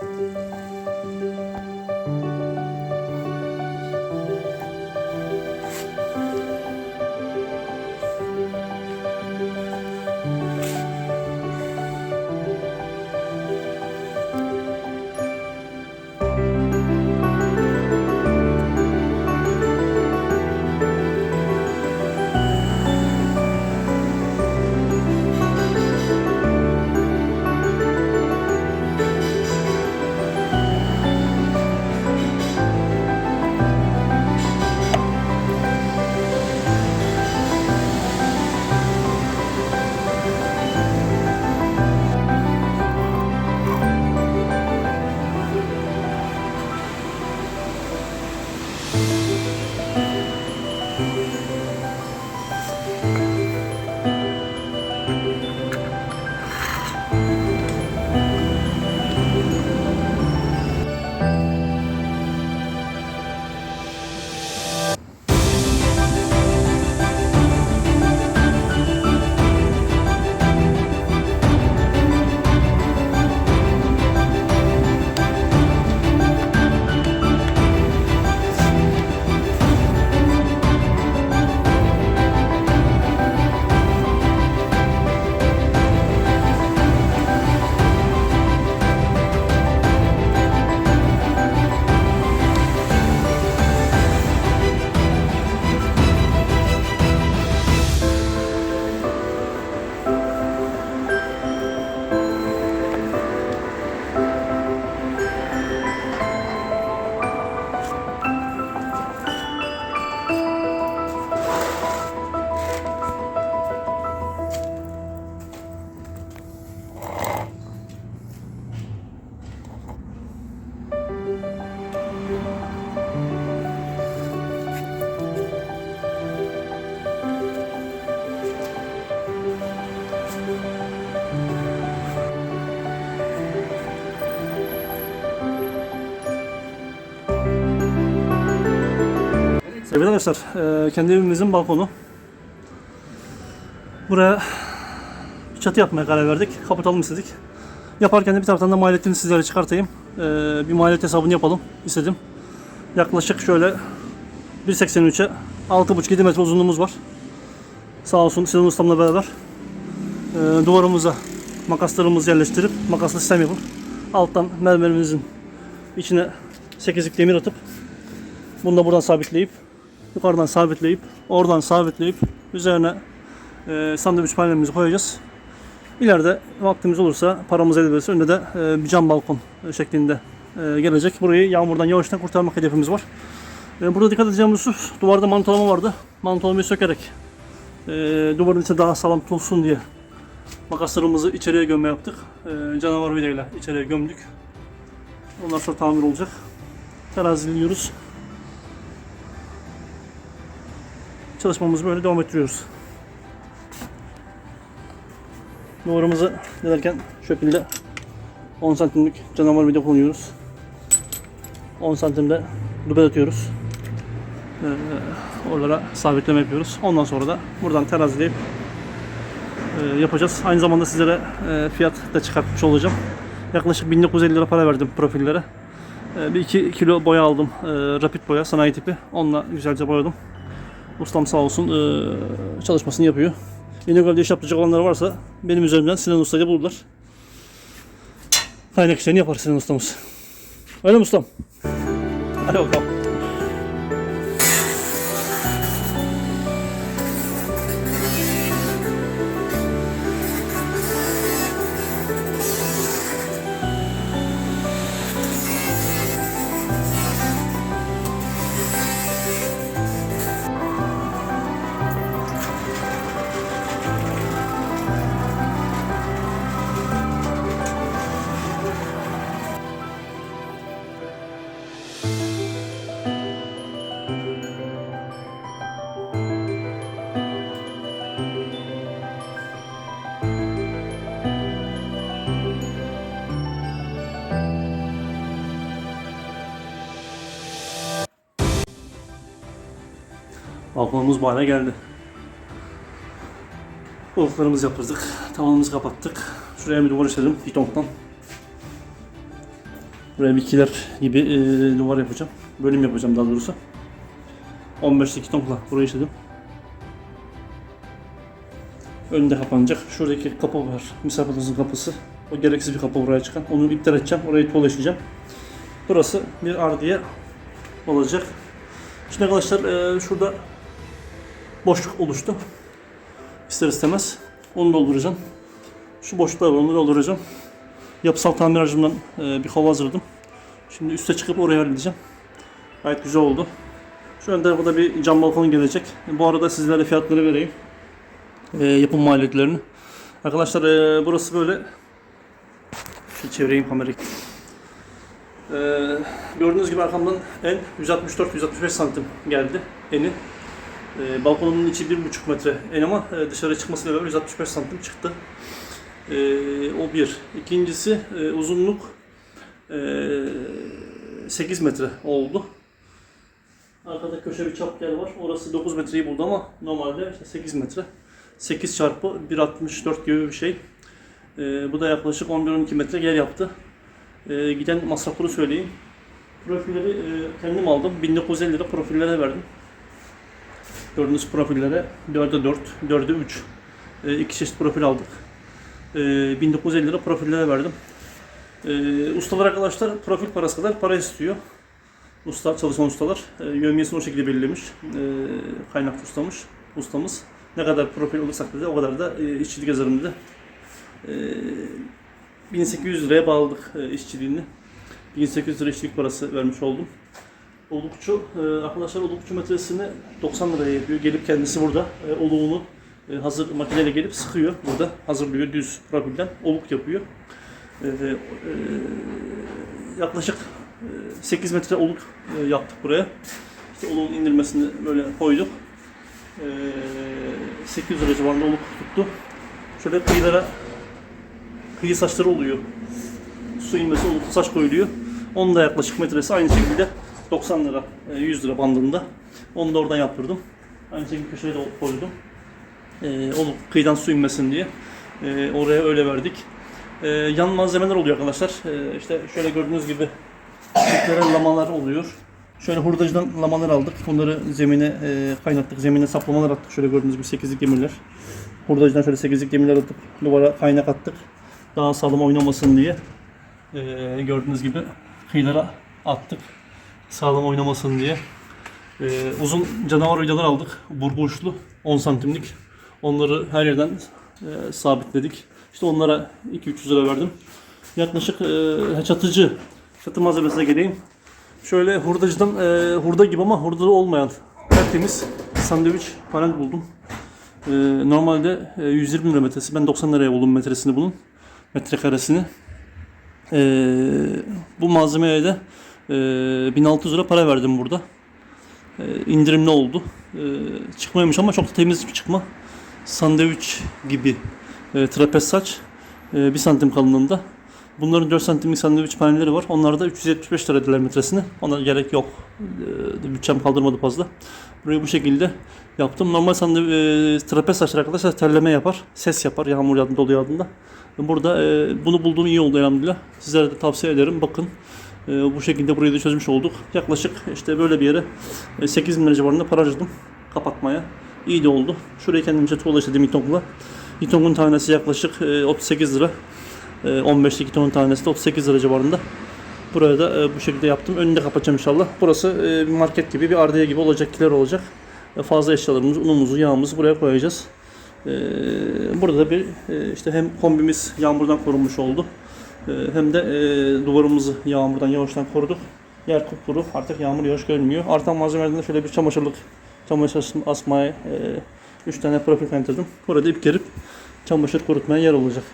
Música Evet arkadaşlar, e, kendi evimizin balkonu. Buraya çatı yapmaya karar verdik. Kapatalım istedik. Yaparken de bir taraftan da maliyetini sizlere çıkartayım. E, Bir maliyet hesabını yapalım istedim. Yaklaşık şöyle 1.83'e 6.5-7 metre uzunluğumuz var. Sağ olsun Sinan Ustam'la beraber e, duvarımıza makaslarımızı yerleştirip makaslı sistem yapıp alttan mermerimizin içine 8'lik demir atıp bunu da buradan sabitleyip yukarıdan sabitleyip oradan sabitleyip üzerine e, sandviç panelimizi koyacağız. İleride vaktimiz olursa paramız el verirse önünde de e, bir cam balkon şeklinde e, gelecek. Burayı yağmurdan yağıştan kurtarmak hedefimiz var. E, burada dikkat edeceğimiz husus duvarda mantolama vardı. Mantolamayı sökerek e, duvarın içine daha sağlam tutulsun diye makaslarımızı içeriye gömme yaptık. E, canavar vidayla içeriye gömdük. Ondan sonra tamir olacak. Teraziliyoruz. Çalışmamızı böyle devam ettiriyoruz. Duvarımızı delerken şekilde 10 santimlik canavar vida kullanıyoruz. 10 santimde dubel atıyoruz. Ee, oralara sabitleme yapıyoruz. Ondan sonra da buradan terazileyip e, yapacağız. Aynı zamanda sizlere e, fiyat da çıkartmış olacağım. Yaklaşık 1950 lira para verdim profillere. E, bir 2 kilo boya aldım. E, rapid boya, sanayi tipi. Onunla güzelce boyadım. Ustam sağ olsun e, çalışmasını yapıyor. İnegöl'de iş yapacak olanlar varsa benim üzerimden Sinan Usta'yı bulurlar. Kaynak işlerini yapar Sinan Ustamız. Öyle mi ustam? Hadi bakalım. Balkonumuz bu hale geldi. Oluklarımızı yaptırdık. Tavanımızı kapattık. Şuraya bir duvar işledim. Fitonk'tan. Buraya bir kiler gibi e, duvar yapacağım. Bölüm yapacağım daha doğrusu. 15'lik tonkla burayı işledim. Önde kapanacak. Şuradaki kapı var. Misafir odasının kapısı. O gereksiz bir kapı buraya çıkan. Onu iptal edeceğim. Orayı işleyeceğim. Burası bir ardiye olacak. Şimdi arkadaşlar e, şurada boşluk oluştu. İster istemez onu dolduracağım. Şu boşluklar var onu dolduracağım. Yapısal tamir aracımdan e, bir kova hazırladım. Şimdi üste çıkıp oraya halledeceğim. Gayet güzel oldu. Şu ön tarafta bir cam balkon gelecek. Bu arada sizlere fiyatları vereyim. E, yapım maliyetlerini. Arkadaşlar e, burası böyle şu çevireyim kamerayı. Gördüğünüz gibi arkamdan en 164-165 santim geldi eni. E, balkonumun içi 1,5 metre en ama e, dışarı çıkmasıyla beraber 165 santim çıktı. E, o bir. İkincisi e, uzunluk e, 8 metre oldu. Arkada köşe bir çap yer var. Orası 9 metreyi buldu ama normalde işte 8 metre. 8 çarpı 1.64 gibi bir şey. E, bu da yaklaşık 11-12 metre yer yaptı. E, giden masrafları söyleyeyim. Profilleri e, kendim aldım. 1950 lira profillere verdim. Gördüğünüz profillere 4'e 4, 4'e 3. E, iki çeşit profil aldık. E, 1950 lira profillere verdim. E, ustalar arkadaşlar profil parası kadar para istiyor. Usta, çalışan ustalar. E, yövmiyesini o şekilde belirlemiş. E, kaynakçı ustamış, ustamız. Ne kadar profil olursak dedi o kadar da e, işçilik yazarım dedi. E, 1800 liraya bağladık e, işçiliğini. 1800 lira işçilik parası vermiş oldum. Olukçu, e, arkadaşlar olukçu metresini 90 liraya yapıyor. Gelip kendisi burada e, oluğunu e, hazır makineyle gelip sıkıyor burada. Hazırlıyor düz profilden. Oluk yapıyor. E, e, yaklaşık e, 8 metre oluk e, yaptık buraya. İşte oluğun indirmesini böyle koyduk. E, 800 lira civarında oluk tuttu. Şöyle kıyılara kıyı saçları oluyor. Su inmesi oluklu saç koyuluyor. Onun da yaklaşık metresi aynı şekilde 90 lira, e, 100 lira bandında. Onu da oradan yaptırdım. Aynı şekilde köşeye de koydum. Ee, onu kıyıdan su inmesin diye. Ee, oraya öyle verdik. Ee, yan malzemeler oluyor arkadaşlar. Ee, işte şöyle gördüğünüz gibi çiftlere lamalar oluyor. Şöyle hurdacıdan lamalar aldık. Bunları zemine e, kaynattık. Zemine saplamalar attık. Şöyle gördüğünüz gibi 8'lik demirler. Hurdacıdan şöyle 8'lik demirler attık. Duvara kaynak attık. Daha sağlam oynamasın diye. Ee, gördüğünüz gibi kıyılara attık. Sağlam oynamasın diye. Ee, uzun canavar vidalar aldık. Burgu uçlu 10 santimlik. Onları her yerden e, sabitledik. İşte onlara 2-300 lira verdim. Yaklaşık e, çatıcı, çatı malzemesine geleyim. Şöyle hurdacıdan e, hurda gibi ama hurda olmayan tertemiz sandviç panel buldum. E, normalde e, 120 lira metresi. Ben 90 liraya buldum metresini bunun. Metrekaresini. E, bu malzemeye de e, 1600 lira para verdim burada. E, indirimli oldu. E, çıkmaymış ama çok da temiz bir çıkma. Sandviç gibi e, trapez saç. E, 1 santim kalınlığında. Bunların 4 santimlik sandviç panelleri var. Onlar da 375 lira dediler metresini. Ona gerek yok. E, bütçem kaldırmadı fazla. Burayı bu şekilde yaptım. Normal sandviç, e, trapez saçlar arkadaşlar terleme yapar. Ses yapar yağmur yağdığında, dolu yağdığında. Burada e, bunu bulduğum iyi oldu elhamdülillah. Sizlere de tavsiye ederim. Bakın. E, bu şekilde burayı da çözmüş olduk. Yaklaşık işte böyle bir yere e, 8 bin lira civarında para harcadım kapatmaya. İyi de oldu. Şurayı kendimce tuğla işledim itongla. İtongun tanesi yaklaşık e, 38 lira. E, 15'lik itongun tanesi de 38 lira civarında. Buraya da e, bu şekilde yaptım. Önünü de kapatacağım inşallah. Burası e, bir market gibi, bir ardiye gibi olacak, kiler olacak. E, fazla eşyalarımızı, unumuzu, yağımızı buraya koyacağız. E, burada da bir e, işte hem kombimiz yağmurdan korunmuş oldu. E, hem de e, duvarımızı yağmurdan, yağıştan koruduk. Yer kupkuru, artık yağmur yağış görmüyor. Artan malzemelerden de şöyle bir çamaşırlık, çamaşır asmaya 3 tane profil kaynatırdım. Burada ip gerip çamaşır kurutmaya yer olacak.